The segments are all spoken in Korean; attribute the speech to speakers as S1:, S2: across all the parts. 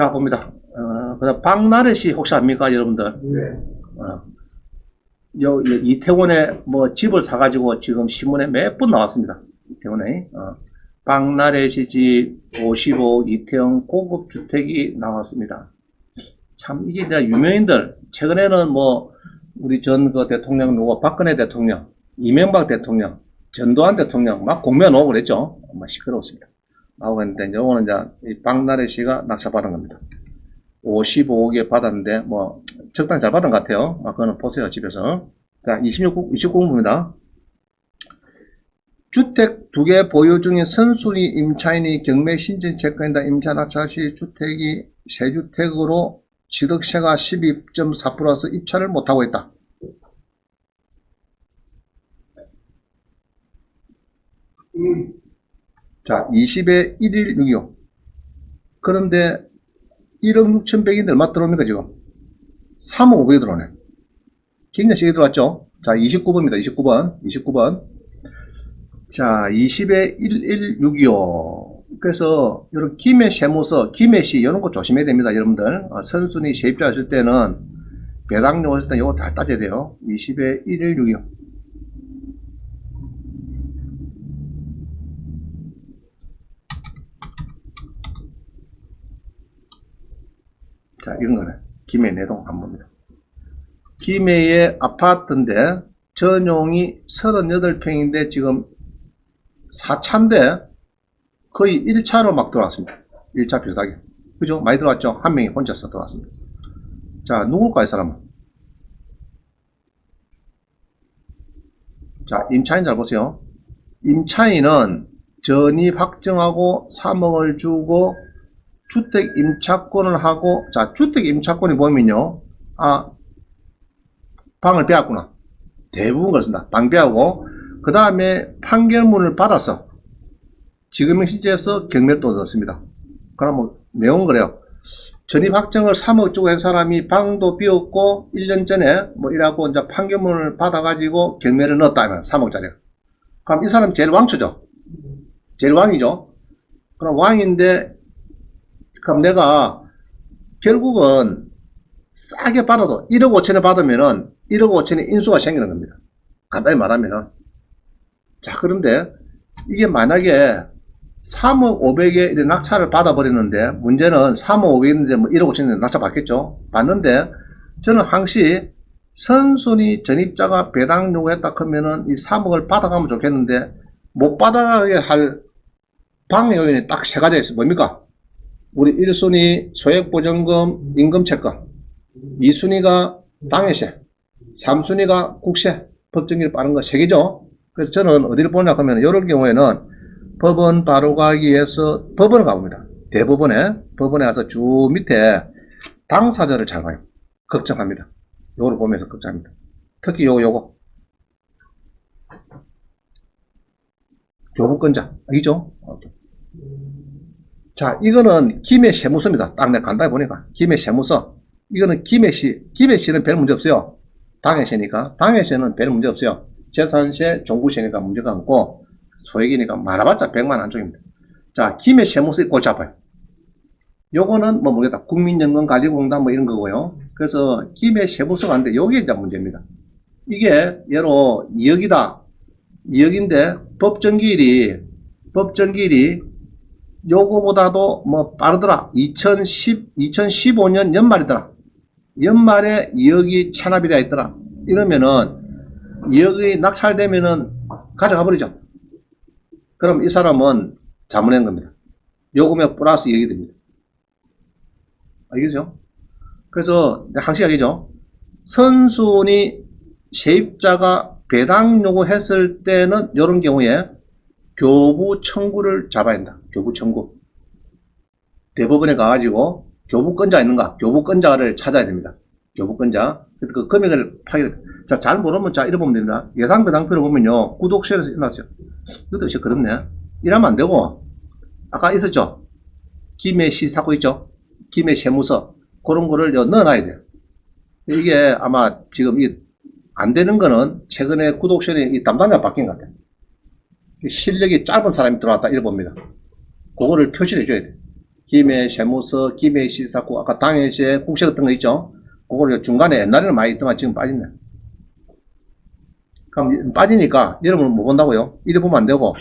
S1: 자, 봅니다. 어, 그 다음, 박나래 씨 혹시 압니까, 여러분들?
S2: 네.
S1: 어, 요, 요 이태원에 뭐 집을 사가지고 지금 신문에 몇 번 나왔습니다. 이태원에. 어, 박나래 씨 집 55 이태원 고급 주택이 나왔습니다. 참, 이게 이제 유명인들, 최근에는 뭐, 우리 전 그 대통령 누구, 박근혜 대통령, 이명박 대통령, 전두환 대통령 막 공면 오고 그랬죠. 막 시끄러웠습니다. 나오고 있는데, 요거는 이제 이 박나래 씨가 낙찰받은 겁니다. 55개 받았는데, 뭐, 적당히 잘 받은 것 같아요. 아, 그거는 보세요, 집에서. 자, 26, 29분입니다. 주택 두 개 보유 중인 선순위 임차인이 경매 신청 채권이다. 임차 낙찰 시 주택이 세 주택으로 취득세가 12.4%라서 입찰을 못하고 있다. 자, 20에 1일 6.25. 그런데 1억 6,100인데 얼마 들어옵니까, 지금? 3억 500이 들어오네. 굉장히 세게 들어왔죠? 자, 29번입니다. 29번. 29번. 자, 20에 1165. 그래서, 여러분, 김해 세무서, 김해 시, 이런 거 조심해야 됩니다, 여러분들. 어, 선순위 세입자 하실 때는, 배당료 하실 때 이거 다 따져야 돼요. 20에 1165. 자, 이런 거는 김해 내동 안 봅니다. 김해의 아파트인데 전용이 38평인데 지금 4차인데 거의 1차로 막 들어왔습니다. 1차 비슷하게. 그죠? 많이 들어왔죠? 한 명이 혼자서 들어왔습니다. 자, 누굴까요, 이 사람은? 자, 임차인 잘 보세요. 임차인은 전입 확정하고 3억을 주고 주택 임차권을 하고, 자, 주택 임차권이 보면요. 아, 방을 빼앗구나. 대부분 그렇습니다. 방 빼앗고, 그 다음에 판결문을 받아서 지금 시제에서 경매도 얻었습니다. 그럼 뭐, 내용 그래요. 전입 확정을 3억 주고 한 사람이 방도 비웠고, 1년 전에 뭐 이래갖고 이제 판결문을 받아가지고 경매를 넣었다. 3억짜리. 그럼 이 사람 제일 왕초죠? 제일 왕이죠? 그럼 왕인데, 그럼 내가 결국은 싸게 받아도 1억 5천에 받으면은 1억 5천에 인수가 생기는 겁니다. 간단히 말하면은. 자, 그런데 이게 만약에 3억 5백에 이렇게 낙찰을 받아버리는데 문제는 3억 5백인데 뭐 1억 5천에 낙찰 받겠죠? 받는데 저는 항시 선순위 전입자가 배당 요구했다 하면은 이 3억을 받아가면 좋겠는데 못 받아가게 할 방해 요인이 딱 세 가지가 있어요. 뭡니까? 우리 1순위 소액보전금 임금채권 2순위가 방해세 3순위가 국세 법정기를 빠른 거 3개죠. 그래서 저는 어디를 보냐 하면 이럴 경우에는 법원 바로 가기 위해서 법원을 가봅니다. 대법원에 법원에 가서 쭉 밑에 당사자를 잘 봐요. 걱정합니다. 요거를 보면서 걱정합니다. 특히 요거 요거. 교부권자. 알죠? 자, 이거는 김해 세무서입니다. 딱 내가 간단히 보니까. 김해 세무서. 이거는 김해시, 김해시는 별 문제 없어요. 당해세니까. 당해세는 별 문제 없어요. 재산세, 종부세니까 문제가 없고, 소액이니까 많아봤자 100만 안쪽입니다. 자, 김해 세무서에 꼴 잡아요. 요거는 뭐 모르겠다. 국민연금 관리공단 뭐 이런 거고요. 그래서 김해 세무서가 안데 요게 이제 문제입니다. 이게 예로 2억이다. 2억인데 법정기일이, 법정기일이 요거보다도 뭐 빠르더라. 2010, 2015년 연말이더라. 연말에 2억이 체납이 되어 있더라. 이러면은 2억이 낙찰되면은 가져가 버리죠. 그럼 이 사람은 자문한 겁니다. 요금에 플러스 2억이 됩니다. 알겠죠? 그래서 항시하겠죠. 선순위 세입자가 배당 요구했을 때는 이런 경우에 교부 청구를 잡아야 한다. 교부 청구. 대법원에 가가지고 교부권자 있는가? 교부권자를 찾아야 됩니다. 교부권자. 그래서 그 금액을 파기 자, 잘 모르면 자, 이래 보면 됩니다. 예상 배당표를 보면요. 구독세에서 일어났어요. 이것도 역시 그렇네. 이러면 안 되고, 아까 있었죠? 김해시 사고 있죠? 김해 세무서. 그런 거를 여 넣어놔야 돼요. 이게 아마 지금 이 안 되는 거는 최근에 구독세이 이 담당자가 바뀐 것 같아요. 실력이 짧은 사람이 들어왔다 이래 봅니다. 그거를 표시를 해줘야 돼. 김해 세무서, 김해 시사국, 아까 당해시에 국세 같은 거 있죠? 그걸 중간에 옛날에는 많이 있더만 지금 빠졌네. 그럼 빠지니까 여러분은 못 본다고요? 이래 보면 안 되고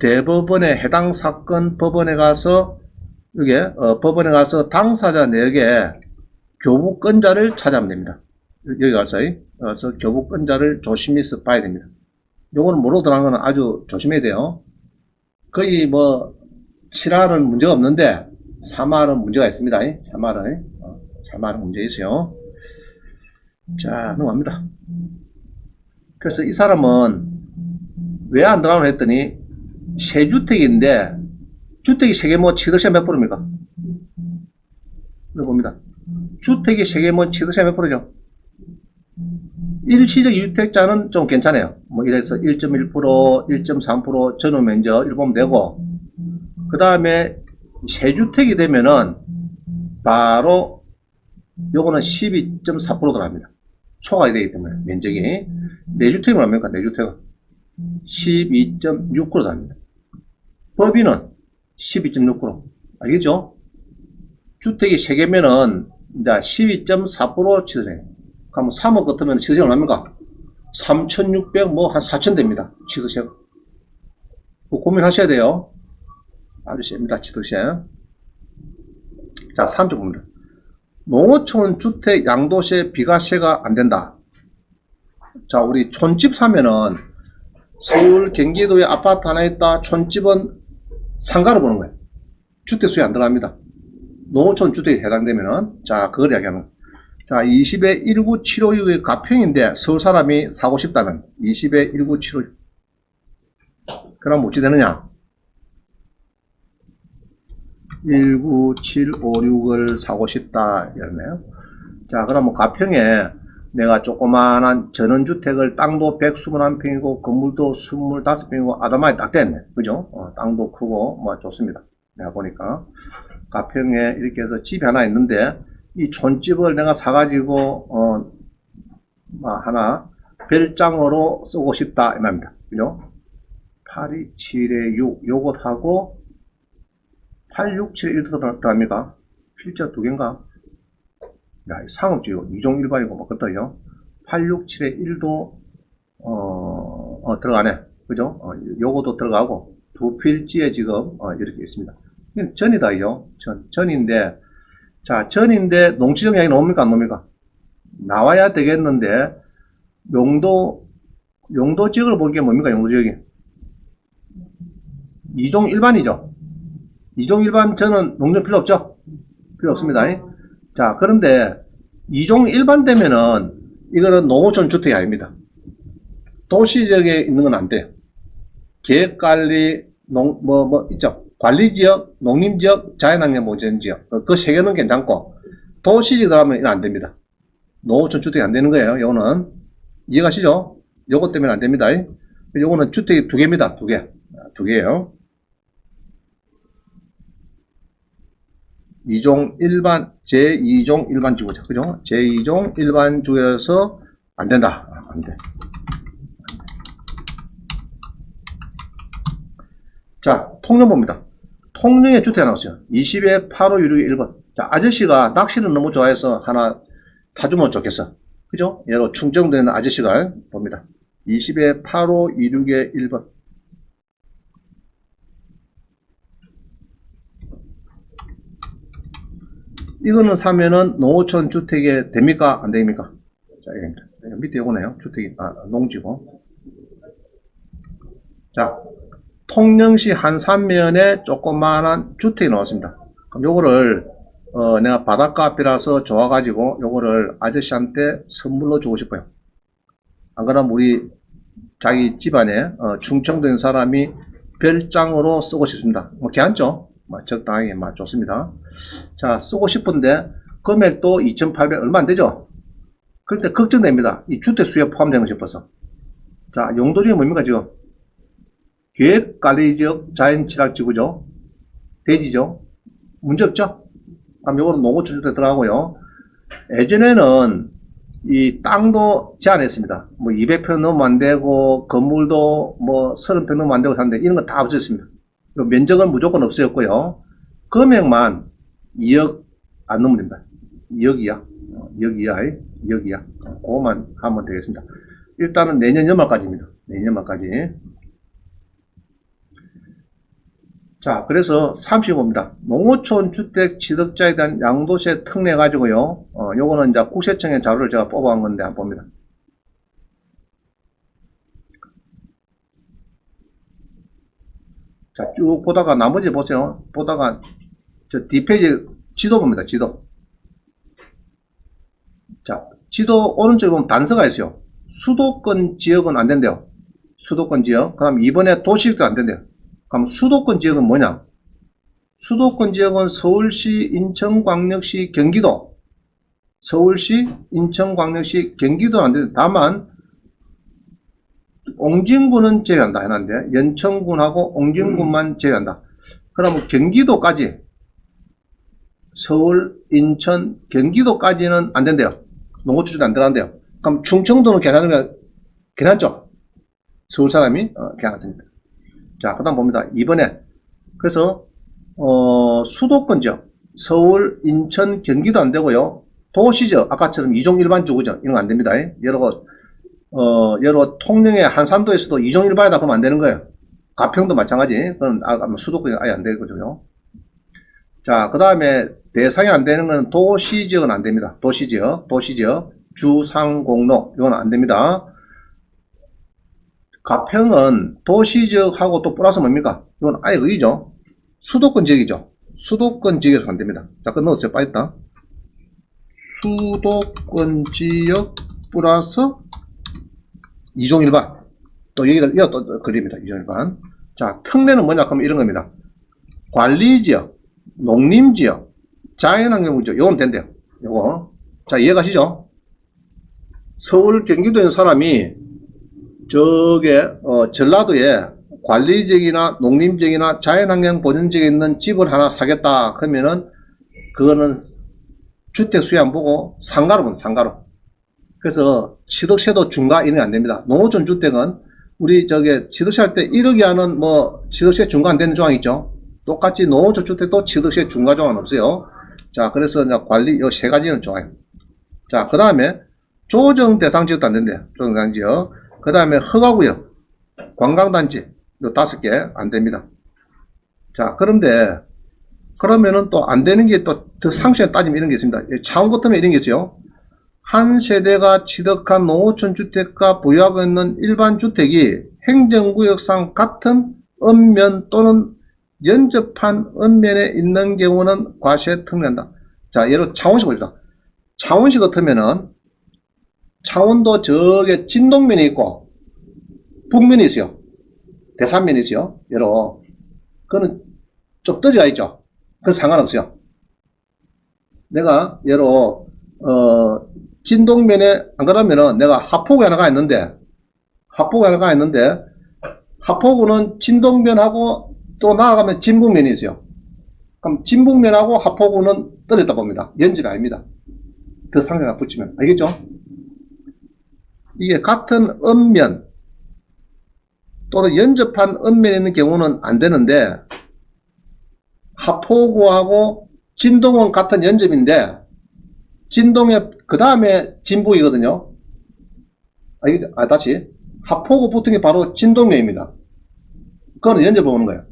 S1: 대법원에 해당 사건 법원에 가서 이게 어, 법원에 가서 당사자 내에게 교부권자를 찾아면 됩니다. 여기 가서 그래서 교부권자를 조심해서 봐야 됩니다. 요거는 모르고 들어간 거는 아주 조심해야 돼요. 거의 뭐 7할은 문제가 없는데 3할은 문제가 있습니다. 3할은 어, 3할은 문제 있어요. 자 넘어갑니다. 그래서 이 사람은 왜 안 들어가노 했더니 세 주택인데 주택이 세개뭐 치드세 몇 프로입니까? 이거 봅니다. 주택이 세개뭐 치드세 몇 프로죠? 일시적 유택자는 좀 괜찮아요. 뭐 이래서 1.1%, 1.3% 전후 면적 이렇게 보면 되고 그 다음에 세주택이 되면은 바로 요거는 12.4% 들어갑니다. 초과가 되기 때문에 면적이 내주택은 뭡니까? 내주택은 12.6% 들어갑니다. 법인은 12.6% 알겠죠? 주택이 3개면은 이제 12.4% 치드세요. 그러면 3억 같으면 치드세 얼마입니까? 3,600, 뭐, 한 4천 됩니다. 그 고민하셔야 돼요. 아주 셉니다. 치드세. 자, 3쪽 봅니다. 농어촌 주택 양도세 비과세가 안 된다. 자, 우리 촌집 사면은 서울 경기도에 아파트 하나 있다. 촌집은 상가로 보는 거예요. 주택 수에 안 들어갑니다. 농어촌 주택에 해당되면은 자, 그걸 이야기하는 거예요. 자, 20에 19756의 가평인데 서울 사람이 사고 싶다면 20에 19756 그럼 어찌 되느냐? 19756을 사고 싶다 이러네요. 자, 그럼 뭐 가평에 내가 조그마한 전원주택을 땅도 121평이고 건물도 25평이고 아담하게 딱 됐네. 그죠? 어, 땅도 크고 뭐 좋습니다. 내가 보니까 가평에 이렇게 해서 집이 하나 있는데 이 촌집을 내가 사가지고 어, 뭐 하나 별장으로 쓰고 싶다 이 말입니다. 그죠? 827에 6 요것하고 8671 들어갑니까? 필자 두 개인가? 야, 이 상업지요. 2종 일반이고 뭐 그렇다요. 867에 1도 어, 어, 들어가네. 그죠? 어, 요거도 들어가고 두 필지에 지금 어, 이렇게 있습니다. 전이다요. 전. 전인데 자, 전인데 농지적 양이 나옵니까 안 나옵니까? 나와야 되겠는데 용도 용도 지역을 보기에 뭡니까 용도 지역이? 2종 일반이죠. 2종 일반 저는 농전 필요 없죠? 필요 없습니다. 자, 그런데 2종 일반 되면은 이거는 농어촌 주택이 아닙니다. 도시 지역에 있는 건 안 돼요. 계획 관리, 농, 뭐, 뭐, 있죠. 관리지역, 농림지역, 자연환경 보전지역. 그 세 개는 괜찮고, 도시지역 들어가면 안 됩니다. 농어촌 주택이 안 되는 거예요. 요거는. 이해가시죠? 요것 때문에 안 됩니다. 요거는 주택이 두 개입니다. 두 개. 두 개예요. 2종 일반, 제2종 일반 주거죠. 그죠? 제2종 일반 주에서 안 된다. 아, 안 돼. 자, 통령 봅니다. 통령의 주택 나왔어요. 20에 8호 유류 1번. 자, 아저씨가 낚시를 너무 좋아해서 하나 사주면 좋겠어. 그죠? 얘로 충정되는 아저씨가 봅니다. 20에 8호 26에 1번. 이거는 사면은 농어촌 주택에 됩니까? 안 됩니까? 자, 이겁니다. 밑에 이거네요. 주택이, 아, 농지고. 자, 통영시 한산면에 조그마한 주택이 나왔습니다. 그럼 요거를, 어, 내가 바닷가 앞이라서 좋아가지고 요거를 아저씨한테 선물로 주고 싶어요. 안 그러면 우리 자기 집안에, 어, 충청된 사람이 별장으로 쓰고 싶습니다. 뭐, 괜찮죠? 뭐 적당하게 뭐 좋습니다. 자, 쓰고 싶은데 금액도 2,800 얼마 안 되죠? 그런데 걱정됩니다. 이 주택 수에 포함되는 거 싶어서. 자, 용도 중에 뭡니까 지금? 계획 관리 지역 자연취락지구죠. 대지죠. 문제 없죠? 그럼 요거는 농어촌 주택 들어가고요. 예전에는 이 땅도 제한했습니다. 뭐 200평 넘으면 안 되고 건물도 뭐 30평 넘으면 안 되고 하는데 이런 거 다 없어졌습니다. 그 면적은 무조건 없어졌고요. 금액만 2억 안 넘으면 됩니다. 2억 이하. 어, 2억 이하, 2억 이하. 어, 그거만 하면 되겠습니다. 일단은 내년 연말까지입니다. 내년 연말까지. 자, 그래서 35입니다. 농어촌 주택 취득자에 대한 양도세 특례 가지고요. 어, 요거는 이제 국세청의 자료를 제가 뽑아온 건데 한번 봅니다. 자, 쭉 보다가 나머지 보세요. 보다가 저 뒷페이지 지도 봅니다. 지도. 자, 지도 오른쪽에 보면 단서가 있어요. 수도권 지역은 안 된대요. 수도권 지역. 그럼 이번에 도시도 안 된대요. 그럼 수도권 지역은 뭐냐? 수도권 지역은 서울시, 인천광역시, 경기도. 서울시, 인천광역시, 경기도는 안 되는데 다만 옹진군은 제외한다 해놨는데 연천군하고 옹진군만 제외한다. 그러면 경기도까지 서울, 인천, 경기도까지는 안 된대요. 농어주주도 안 들어간대요. 그럼 충청도는 괜찮으면 괜찮죠? 서울 사람이 어, 괜찮습니다. 자, 그 다음 봅니다. 이번에 그래서 어, 수도권 지역 서울, 인천, 경기도 안 되고요. 도시적 아까처럼 이종 일반 주구죠. 이런 거 안 됩니다. 여러 거 어, 여러 통영의 한산도에서도 이종 일반이다 그러면 안 되는 거예요. 가평도 마찬가지. 그건 아, 수도권이 아예 안 되거든요. 자, 그 다음에 대상이 안 되는 건 도시 지역은 안 됩니다. 도시 지역, 도시 지역, 주상공로, 이건 안 됩니다. 가평은 도시 지역하고 또 플러스 뭡니까? 이건 아예 의죠. 수도권 지역이죠. 수도권 지역에서 안 됩니다. 자, 그 넣었어요. 빠졌다. 수도권 지역 플러스 이종 일반. 또 여기다, 이어 또 그립니다. 이종 일반. 자, 특례는 뭐냐? 그러면 이런 겁니다. 관리 지역, 농림 지역, 자연환경구지역, 요건 된대요. 요거. 자, 이해가시죠? 서울, 경기도에 있는 사람이 저게, 어, 전라도에 관리지역이나 농림지역이나 자연환경 보존지역에 있는 집을 하나 사겠다. 그러면은, 그거는 주택 수요 안 보고 상가로 봅니다. 상가로. 그래서 취득세도 중과 이런 게 안 됩니다. 농어촌 주택은 우리 저게 취득세 할 때 1억이 하는 뭐 취득세 중과 안 되는 조항 있죠. 똑같이 농어촌 주택도 취득세 중과 조항은 없어요. 자, 그래서 이제 관리 요 세 가지는 좋아요. 자, 그 다음에 조정 대상 지역도 안 된대요. 조정 대상 지역. 그 다음에 허가구역, 관광단지 요 다섯 개 안 됩니다. 자, 그런데 그러면은 또 안 되는 게또더 상세히 따지면 이런 게 있습니다. 차원 같으면 이런 게 있어요. 한 세대가 취득한 농어촌 주택과 보유하고 있는 일반 주택이 행정구역상 같은 읍면 또는 연접한 읍면에 있는 경우는 과세 특례한다. 자, 예를 창원시 봅니다. 창원시 같으면은 창원도 저게 진동면이 있고 북면이 있어요. 대산면이 있어요. 예로 그거는 좀 떠지가 있죠. 그건 상관없어요. 내가 예로 어 진동면에 안 그러면은 내가 하포구 하나가 있는데 하포구 하나가 있는데 하포구는 진동면하고 또 나아가면 진북면이 있어요. 그럼 진북면하고 하포구는 떨어졌다 봅니다. 연집이 아닙니다. 더 상세가 붙이면 알겠죠? 이게 같은 읍면 또는 연접한 읍면에 있는 경우는 안 되는데 하포구하고 진동은 같은 연접인데 진동에 그 다음에 진북이거든요. 아, 이게- 아, 다시 하포구 붙은 게 바로 진동면입니다. 그거는 연접을 오는 거예요.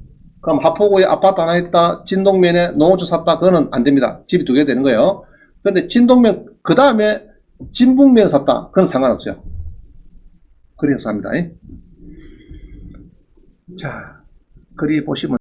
S1: 그럼 하포구에 아파트 하나 있다, 진동면에 농어촌 샀다, 그거는 안 됩니다. 집이 두 개 되는 거예요. 그런데 진동면 그 다음에 진북면 샀다, 그건 상관없어요. 그래서 합니다. 자, 그리 보시면